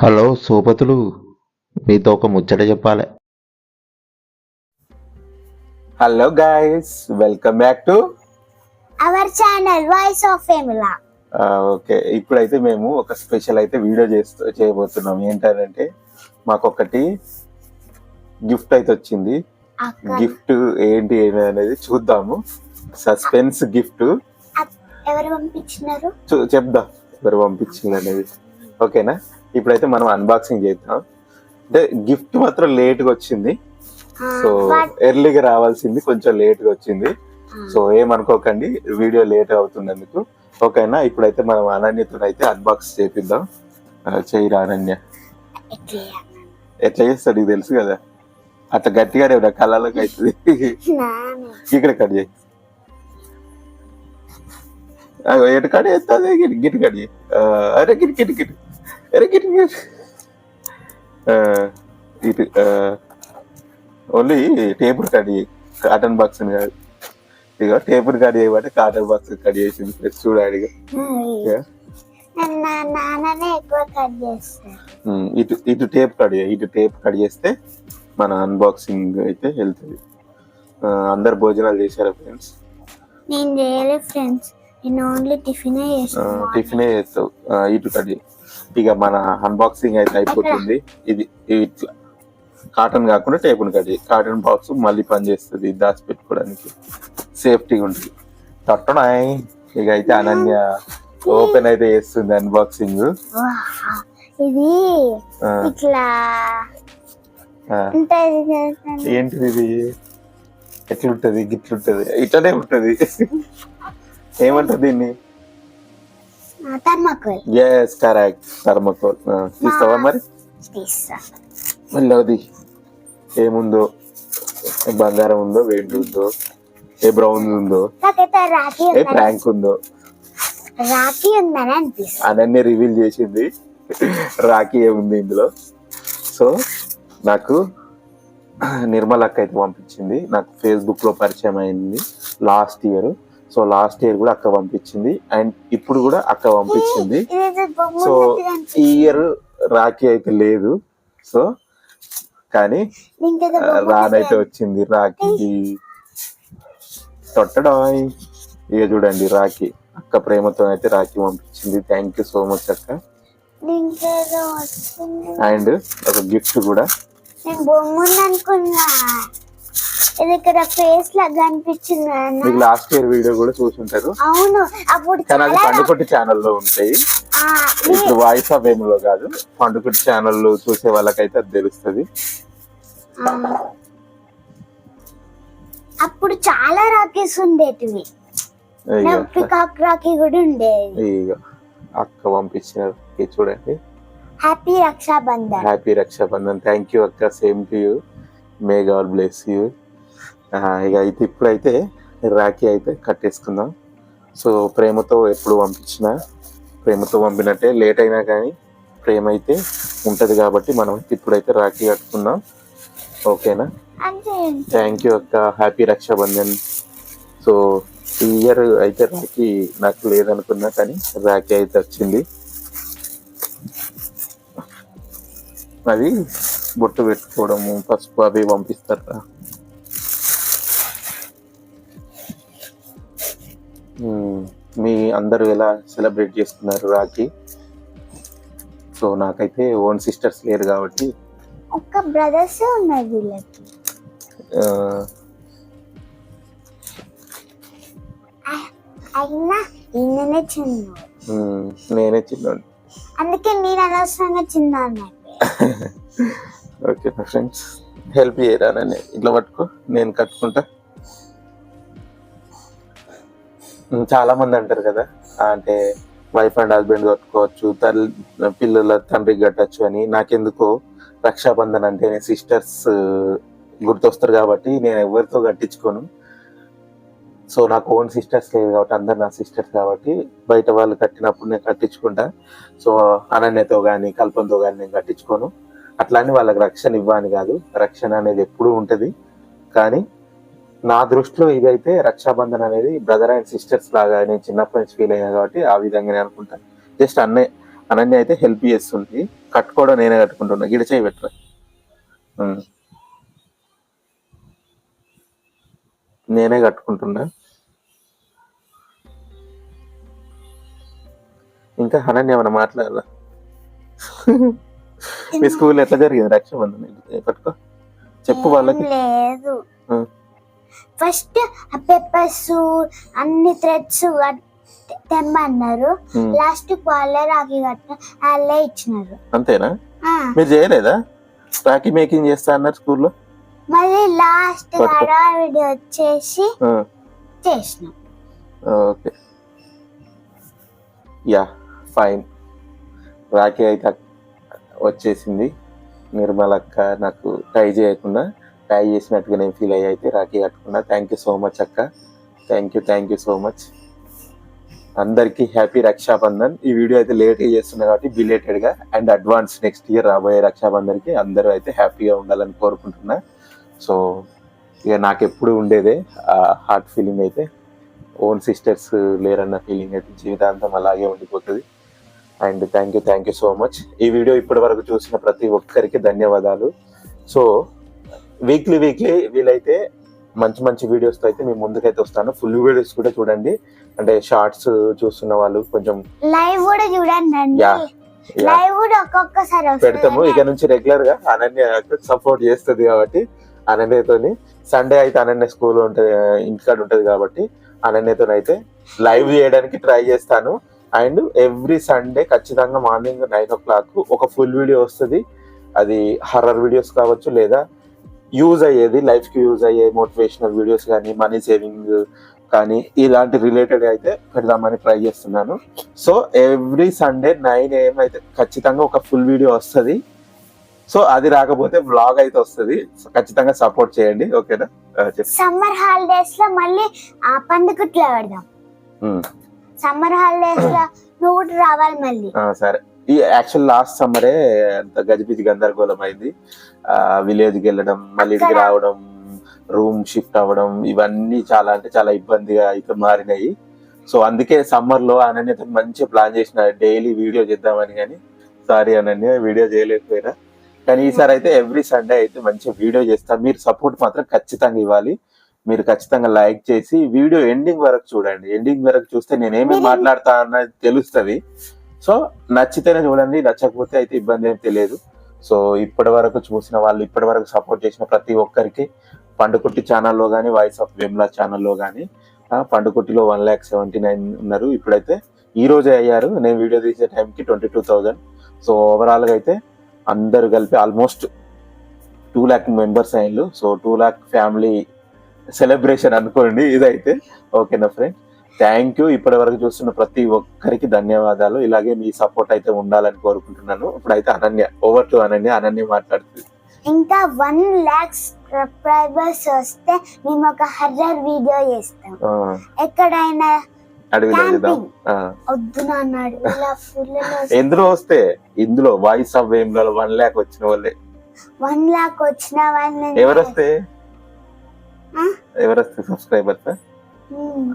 Hello సోపతులు మీతో ఒక ముచ్చట చెప్పాలి. Hello guys welcome back to our channel voice of ఫేమిలా okay ఇప్పుడైతే మేము ఒక స్పెషల్ అయితే వీడియో చేస్తూ చేయబోతున్నాం. ఏంటంటే మాకు ఒకటి గిఫ్ట్ అయితే వచ్చింది. గిఫ్ట్ ఏంటి అనేది చూద్దాము. సస్పెన్స్ గిఫ్ట్ ఎవరు పంపించినారు? చెప్దాం ఎవరు పంపించింది అనేది. ఓకేనా ఇప్పుడైతే మనం అన్బాక్సింగ్ చేద్దాం. అంటే గిఫ్ట్ మాత్రం లేట్గా వచ్చింది. సో ఎర్లీగా రావాల్సింది కొంచెం లేట్గా వచ్చింది. సో ఏమనుకోకండి వీడియో లేట్ అవుతున్నందుకు ఓకేనా? ఇప్పుడైతే మనం అనన్యతో అయితే అన్బాక్స్ చేపిద్దాం. ఆ, చెయ్యిరా అనన్య. ఎట్లా? చేస్తాడు నీకు తెలుసు కదా. అట్లా గట్టిగానే ఉన్నా కళ్ళలోకి అవుతుంది. ఇక్కడ కట్ చేయి. ఎటు కట్ చేస్తుంది గిట్ కట్ చేయి. అరే గిట్ గిట్ గిట్. ఇటు only table cut carton box కాదు ఇక టేబుల్ కట్ చేయబట్టి కాటన్ బాక్స్ కట్ చేసింది ప్లస్ చూడాలి ఇటు ఇటు టేప్ కట్ ఇటు టేప్ కట్ చేస్తే మన అన్బాక్సింగ్ అయితే వెళ్తుంది ఆ, అందరు భోజనాలు చేశారా ఫ్రెండ్స్ నేను చేయలేదు ఫ్రెండ్స్ టిఫిన్ చేస్తావు. ఇటు చేయి. ఇక మన అన్బాక్సింగ్ అయితే అయిపోతుంది. ఇది ఇట్లా. కాటన్ కాకుండా టేపుని కట్ చేయి. కాటన్ బాక్స్ మళ్ళీ పని చేస్తుంది దాచి పెట్టుకోవడానికి సేఫ్టీగా ఉంటుంది. తట్టనాయ్ ఇక అయితే అనన్య ఓపెన్ అయితే చేస్తుంది అన్బాక్సింగ్ ఇది ఇట్లా. ఏంటిది ఇది? ఎట్లుంటది? గిట్లుంటది? ఇట్లనే ఉంటది. ఏమంటారు దీన్ని? థర్మాకోల్. Yes correct thermocol. తీస్తావా మరి? తీస్తా. మళ్ళీ అది ఏముందో బంగారం ఉందో వెండి ఉందో? ఏ బ్రౌన్ ఉందో? ఏ ప్రాంక్ ఉందో? రాఖీ ఉందని అనిపిస్తుంది. అనన్య రివీల్ చేసింది. రాఖీ ఏముంది ఇందులో? సో నాకు నిర్మల్ అక్క అయితే పంపించింది. నాకు ఫేస్బుక్లో పరిచయం అయింది. Last year so last year కూడా అక్క పంపించింది. అండ్ ఇప్పుడు కూడా అక్క పంపించింది. సో ఈ ఇయర్ రాఖీ అయితే లేదు. సో కానీ రానైతే వచ్చింది రాఖీ తొట్టడాయ్. ఇక చూడండి రాఖీ. అక్క ప్రేమతో అయితే రాఖీ పంపించింది. థ్యాంక్ యూ సో మచ్ అక్క. అండ్ ఒక గిఫ్ట్ కూడా. నేను అనుకున్నా ఇది ఇక్కడ ఫేస్ నాన్న. మీకు లాస్ట్ ఇయర్ వీడియో కూడా చూసుంటారు. అవును అప్పుడు కానీ అది పండుకొట్టి ఛానల్లో ఉంటాయి. ఆ, మీ- ఇప్పుడు వాయిస్ ఆఫ్ ఏములో కాదు పండుకొట్టి ఛానల్ చూసే వాళ్ళకైతే అది తెలుస్తుంది. అప్పుడు చాలా రాకీస్ ఉండేటివి. పికాక్ రాకీ కూడా ఉండేది. అక్క పంపించినారు ఇది చూడండి happy Rakshabandhan happy Rakshabandhan thank you అక్క. Same to you may God bless you. ఇక అయితే ఇప్పుడైతే రాఖీ అయితే కట్టేసుకుందాం. సో ప్రేమతో ఎప్పుడు పంపించినా ప్రేమతో పంపినట్టే లేట్ అయినా కానీ ప్రేమ అయితే ఉంటుంది కాబట్టి మనం ఇప్పుడైతే రాఖీ కట్టుకుందాం. ఓకేనా? థ్యాంక్ యూ అక్క. హ్యాపీ రక్షాబంధన్. సో ఈ ఇయర్ అయితే రాఖీ నాకు లేదనుకున్నా కానీ రాఖీ అయితే వచ్చింది. అది బొట్టు పెట్టుకోవడము పసుపు అవి పంపిస్తారా? మ్మ్. మీ అందరూ ఎలా సెలబ్రేట్ చేసుకున్నారు రాఖీ? సో నాకైతే ఓన్ సిస్టర్స్ లేరు కాబట్టి. ఒక్క బ్రదర్స్ ఉన్నారు వీళ్ళకి. ఆ, అయినా ఈయననే చిన్న నేనే చిన్నోడు అందుకే నేను అనవసరంగా చిన్న అన్నట్టు ఓకే ఫ్రెండ్స్ హెల్ప్ చేయరా నన్ను ఇట్లా పట్టుకో నేను కట్టుకుంటా. చాలామంది చాలా మంది అంటారు కదా అంటే వైఫ్ అండ్ హస్బెండ్ కట్టుకోవచ్చు తల్లి పిల్లల తండ్రికి కట్టచ్చు అని. నాకెందుకో రక్షాబంధన్ అంటే సిస్టర్స్ గుర్తొస్తారు కాబట్టి నేను ఎవరితో కట్టించుకోను. సో నాకు ఓన్ సిస్టర్స్ లేదు కాబట్టి అందరు నా సిస్టర్స్ కాబట్టి బయట వాళ్ళు కట్టినప్పుడు నేను కట్టించుకుంటా. సో అనన్యతో కానీ కల్పంతో కానీ నేను కట్టించుకోను. అట్లా అని వాళ్ళకి రక్షణ ఇవ్వని కాదు. రక్షణ అనేది ఎప్పుడూ ఉంటుంది. కానీ నా దృష్టిలో ఇదైతే రక్షాబంధన్ అనేది బ్రదర్ అండ్ సిస్టర్స్ లాగా నేను చిన్నప్పటి నుంచి ఫీల్ అయ్యా కాబట్టి ఆ విధంగా నేను అనుకుంటాను జస్ట్ అన్నయ్య అనన్య అయితే హెల్ప్ చేస్తుంది. కట్టుకోవడం నేనే కట్టుకుంటున్నా. గిడ చేయి పెట్టరా? నేనే కట్టుకుంటున్నా. ఇంకా అనన్య ఏమైనా మాట్లాడాలా మీ స్కూల్ ఎట్లా జరిగింది? రక్షాబంధన్ పట్టుకో. చెప్పు వాళ్ళకి. లేదు. ఫస్ట్ పేపర్స్ అన్ని థ్రెడ్స్ తెమ్మన్నారు. లాస్ట్ వాళ్ళే రాఖీ కట్ట వాళ్ళే ఇచ్చినారు. అంతేనా? మీరు చేయలేదా? రాఖీ మేకింగ్ చేస్తా అన్నారు స్కూల్లో? మళ్ళీ లాస్ట్. హడావిడి వచ్చేసి చేసినాం. ఓకే. Yeah fine. రాఖీ అయితే వచ్చేసింది. నిర్మలక్క నాకు ట్రై చేయకుండా ట్రై చేసినట్టుగా నేను ఫీల్ అయ్యి అయితే రాఖీ కట్టుకున్నా. థ్యాంక్ యూ సో మచ్ అక్క. Thank you thank you so much అందరికీ హ్యాపీ రక్షాబంధన్. ఈ వీడియో అయితే లేట్గా చేస్తున్నా కాబట్టి బిలేటెడ్గా అండ్ అడ్వాన్స్ నెక్స్ట్ ఇయర్ రాబోయే రక్షాబంధన్కి అందరూ అయితే హ్యాపీగా ఉండాలని కోరుకుంటున్నా. సో ఇక నాకు ఎప్పుడు ఉండేదే ఆ హార్ట్ ఫీలింగ్ అయితే. ఓన్ సిస్టర్స్ లేరన్న ఫీలింగ్ అయితే జీవితాంతం అలాగే ఉండిపోతుంది. And thank you thank you so much. ఈ వీడియో ఇప్పటి వరకు చూసిన ప్రతి ఒక్కరికి ధన్యవాదాలు. సో వీక్లీ వీక్లీ వీలైతే మంచి మంచి వీడియోస్తో అయితే మేము ముందుకైతే వస్తాను. ఫుల్ వీడియోస్ కూడా చూడండి. అంటే షార్ట్స్ చూస్తున్న వాళ్ళు కొంచెం లైవ్ కూడా చూడండి యా లైవ్ కూడా ఒక్కొక్కసారి పెడతాము. ఇక నుంచి రెగ్యులర్గా అనన్య సపోర్ట్ చేస్తుంది కాబట్టి అనన్యతోని. సండే అయితే అనన్య స్కూల్ ఉంటది ఇంటికాడ ఉంటది కాబట్టి అనన్యతో అయితే లైవ్ చేయడానికి ట్రై చేస్తాను. అండ్ ఎవ్రీ సండే ఖచ్చితంగా మార్నింగ్ నైన్ ఓ క్లాక్ ఒక ఫుల్ వీడియో వస్తుంది. అది హర్రర్ వీడియోస్ కావచ్చు లేదా యూజ్ అయ్యేది లైఫ్కి యూజ్ అయ్యే మోటివేషనల్ వీడియోస్ కానీ మనీ సేవింగ్ కానీ ఇలాంటి రిలేటెడ్ అయితే పెడదామని ట్రై చేస్తున్నాను. So every Sunday nine AM అయితే ఖచ్చితంగా ఒక ఫుల్ వీడియో వస్తుంది. సో అది రాకపోతే వ్లాగ్ అయితే వస్తుంది. ఖచ్చితంగా సపోర్ట్ చేయండి. ఓకేనా? సమ్మర్ హాలిడేస్లో మళ్ళీ ఆ పండుగట్లో పెడదాం. సమ్మర్ హాలిడేస్లో నువ్వు కూడా రావాలి మళ్ళీ. సరే. ఈ యాక్చువల్ లాస్ట్ సమ్మరే అంత గజిబిజి గందరగోళం అయింది. విలేజ్కి వెళ్ళడం మళ్ళీ ఇంటికి రావడం రూమ్ షిఫ్ట్ అవ్వడం ఇవన్నీ చాలా అంటే చాలా ఇబ్బందిగా అయితే మారినాయి. సో అందుకే సమ్మర్లో అనన్యత మంచి ప్లాన్ చేసిన డైలీ వీడియో చేద్దామని కానీ సారీ అనన్య వీడియో చేయలేకపోయినా. కానీ ఈసారి అయితే ఎవ్రీ సండే అయితే మంచి వీడియో చేస్తాం. మీరు సపోర్ట్ మాత్రం ఖచ్చితంగా ఇవ్వాలి. మీరు ఖచ్చితంగా లైక్ చేసి వీడియో ఎండింగ్ వరకు చూడండి. ఎండింగ్ వరకు చూస్తే నేనేమి మాట్లాడతా అన్నది తెలుస్తుంది. సో నచ్చితేనే చూడండి. నచ్చకపోతే అయితే ఇబ్బంది ఏం తెలియదు. సో ఇప్పటి వరకు చూసిన వాళ్ళు ఇప్పటి వరకు సపోర్ట్ చేసిన ప్రతి ఒక్కరికి పండుకుట్టి ఛానల్లో కానీ వాయిస్ ఆఫ్ విమ్లా ఛానల్లో కానీ పండుకుట్టిలో వన్ ల్యాక్ సెవెంటీ నైన్ ఉన్నారు. ఇప్పుడైతే ఈ రోజే అయ్యారు. నేను వీడియో తీసే టైంకి ట్వంటీ టూ థౌజండ్. సో ఓవరాల్గా అయితే అందరు కలిపి ఆల్మోస్ట్ టూ ల్యాక్ మెంబర్స్ అయ్యారు so two lakh family celebration అనుకోండి ఇదైతే ఓకేనా ఫ్రెండ్ థ్యాంక్ యూ ఇప్పటి వరకు చూస్తున్న ప్రతి ఒక్కరికి ధన్యవాదాలు. ఇలాగే మీ సపోర్ట్ అయితే ఉండాలని కోరుకుంటున్నాను. ఇప్పుడైతే అనన్య ఓవర్ టు అనన్య. అనన్య మాట్లాడుతుంది. ఇంకా వన్ ల్యాక్ సబ్స్క్రైబర్స్ వస్తే మేము ఒక హర్రర్ వీడియో చేస్తాం. ఎక్కడైనా ఎందులో వస్తే? ఇందులో వాయిస్ ఆఫ్ వన్ ల్యాక్ వచ్చిన వాళ్ళే. వన్ లాక్ వచ్చిన వాళ్ళని ఎవరు వస్తే? ఎవరు వస్తే సబ్స్క్రైబర్స్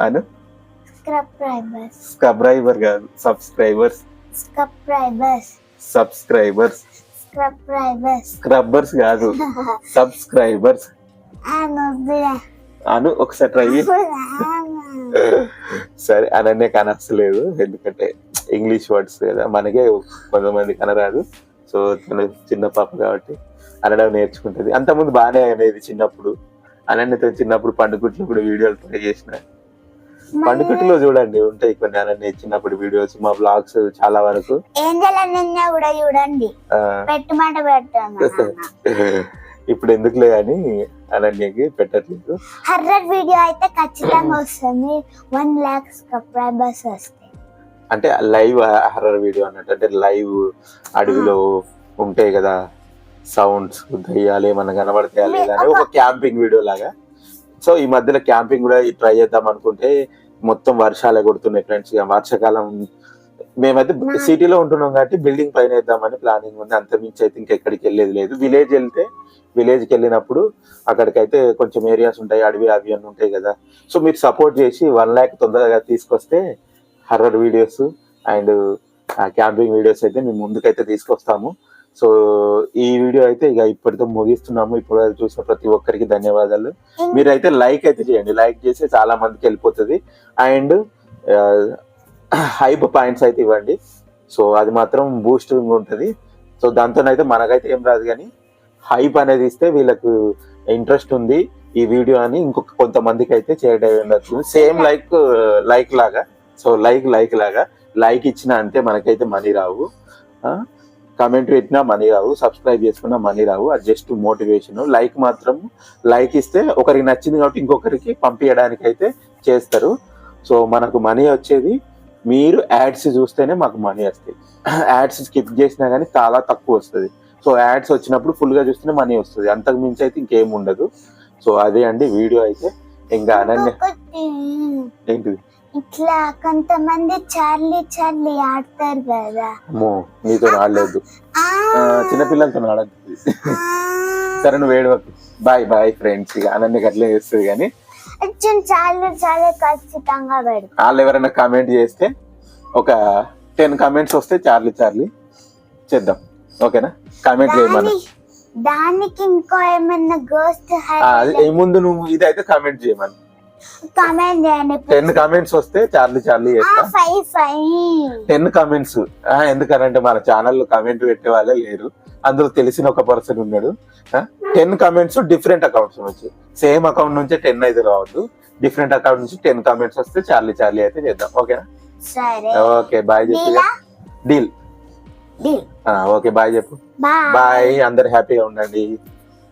అను? సబ్స్క్రైబర్స్ సబ్స్క్రైబర్ కాదు subscribers subscribers subscribers subscribers scrubbers కాదు సబ్స్క్రైబర్స్ అను ఒకసారి ట్రై సరే అనన్య కనస్తలేదు ఎందుకంటే ఇంగ్లీష్ వర్డ్స్ కదా మనకే కొంతమంది కనరాదు. సో తను చిన్న పాప కాబట్టి అనడం నేర్చుకుంటది. అంతకుముందు బాగానే అనేది చిన్నప్పుడు. అనన్యతో చిన్నప్పుడు పండుకుట్లో కూడా వీడియోలు ట్రై చేసిన. పండుకుట్లో చూడండి ఉంటాయి కొన్ని అనన్య చిన్నప్పుడు వీడియోస్ మా బ్లాగ్స్ చాలా వరకు. కూడా చూడండి. ఇప్పుడు ఎందుకులే అని అనన్యకి పెట్టట్లేదు. హర్రర్ వీడియో అయితే ఖచ్చితంగా వస్తుంది. వన్ ల్యాక్ సబ్స్క్రైబర్స్ వస్తాయి. అంటే లైవ్ హర్రర్ వీడియో అన్నట్టు అంటే లైవ్ అడవిలో ఉంటాయి కదా. సౌండ్స్ దయ్యాలు ఏమన్నా కనబడతాయా లేదా అని ఒక క్యాంపింగ్ వీడియో లాగా. సో ఈ మధ్యలో క్యాంపింగ్ కూడా ట్రై చేద్దాం అనుకుంటే మొత్తం వర్షాలే కొడుతున్నాయి ఫ్రెండ్స్. వర్షాకాలం మేమైతే సిటీలో ఉంటున్నాం కాబట్టి బిల్డింగ్ పైన వేద్దామని ప్లానింగ్ ఉంది. అంత మించి అయితే ఇంకెక్కడికి వెళ్ళేది లేదు. విలేజ్ వెళ్తే విలేజ్కి వెళ్ళినప్పుడు అక్కడికైతే కొంచెం ఏరియాస్ ఉంటాయి అడవి అవి అన్నీ ఉంటాయి కదా. సో మీరు సపోర్ట్ చేసి వన్ ల్యాక్ తొందరగా తీసుకొస్తే హర్రర్ వీడియోస్ అండ్ ఆ క్యాంపింగ్ వీడియోస్ అయితే మేము ముందుకైతే తీసుకొస్తాము. సో ఈ వీడియో అయితే ఇక ఇప్పటితో ముగిస్తున్నాము. ఇప్పుడు చూసిన ప్రతి ఒక్కరికి ధన్యవాదాలు. మీరైతే లైక్ అయితే చేయండి. లైక్ చేస్తే చాలా మందికి వెళ్ళిపోతుంది. అండ్ హైప్ పాయింట్స్ అయితే ఇవ్వండి. సో అది మాత్రం బూస్టింగ్ ఉంటుంది. సో దాంతోనైతే మనకైతే ఏం రాదు కానీ హైప్ అనేది ఇస్తే వీళ్ళకు ఇంట్రెస్ట్ ఉంది ఈ వీడియో అని ఇంకొక కొంతమందికి అయితే చేయడం సేమ్ లైక్ లైక్ లాగా. సో లైక్ లైక్ లాగా. లైక్ ఇచ్చిన అంతే మనకైతే మనీ రావు. కమెంట్ పెట్టినా మనీ రావు సబ్స్క్రైబ్ చేసుకున్నా మనీ రావు. అది జస్ట్ మోటివేషన్ లైక్ మాత్రం లైక్ ఇస్తే ఒకరికి నచ్చింది కాబట్టి ఇంకొకరికి పంపించడానికి అయితే చేస్తారు. సో మనకు మనీ వచ్చేది మీరు యాడ్స్ చూస్తేనే మాకు మనీ వస్తాయి. యాడ్స్ స్కిప్ చేసినా కానీ చాలా తక్కువ వస్తుంది. సో యాడ్స్ వచ్చినప్పుడు full గా చూస్తేనే మనీ వస్తుంది. అంతకు మించి అయితే ఇంకేం ఉండదు. సో అదే అండి వీడియో అయితే. ఇంకా అనన్య ఏంటిది? ఇట్లా కొంతమంది చార్లీ చార్లీ ఆడతారు కదా. అమ్మో నీతో ఆడలేదు. చిన్నపిల్లలతో ఆడద్దు. సరే నువ్వు ఏడవకు బాయ్ బాయ్ ఫ్రెండ్స్ ఇక అనన్యకి అట్లే చేస్తుంది కానీ. చాలు చాలా ఖచ్చితంగా పెడు వాళ్ళు ఎవరైనా కామెంట్ చేస్తే ఒక టెన్ కామెంట్స్ వస్తే చార్లీ చార్లీ చేద్దాం. ఓకేనా? కామెంట్ చేయమను. దాని దానికి ఇంకో ఏమన్నా గోస్ట్ ఆ, అది ఈ ముందు నువ్వు ఇదైతే కామెంట్ చేయమను. కామెంట్ చేయండి టెన్ కామెంట్స్ వస్తే చార్లీ చార్లీ చేస్తా. ఫైవ్ ఫైవ్ టెన్ కామెంట్స్ ఎందుకనంటే మన ఛానల్లో కామెంట్ పెట్టే వాళ్ళే లేరు. అందులో తెలిసిన ఒక పర్సన్ ఉన్నాడు. టెన్ కామెంట్స్ డిఫరెంట్ అకౌంట్స్ నుంచి. సేమ్ అకౌంట్ నుంచి టెన్ అయితే రావద్దు. డిఫరెంట్ అకౌంట్ నుంచి టెన్ కామెంట్స్ వస్తే చార్లీ చార్లీ అయితే చేద్దాం. ఓకేనా ఓకే బాయ్ చెప్పి డీల్ ఓకే బాయ్ చెప్పు. బాయ్ అందరు హ్యాపీగా ఉండండి.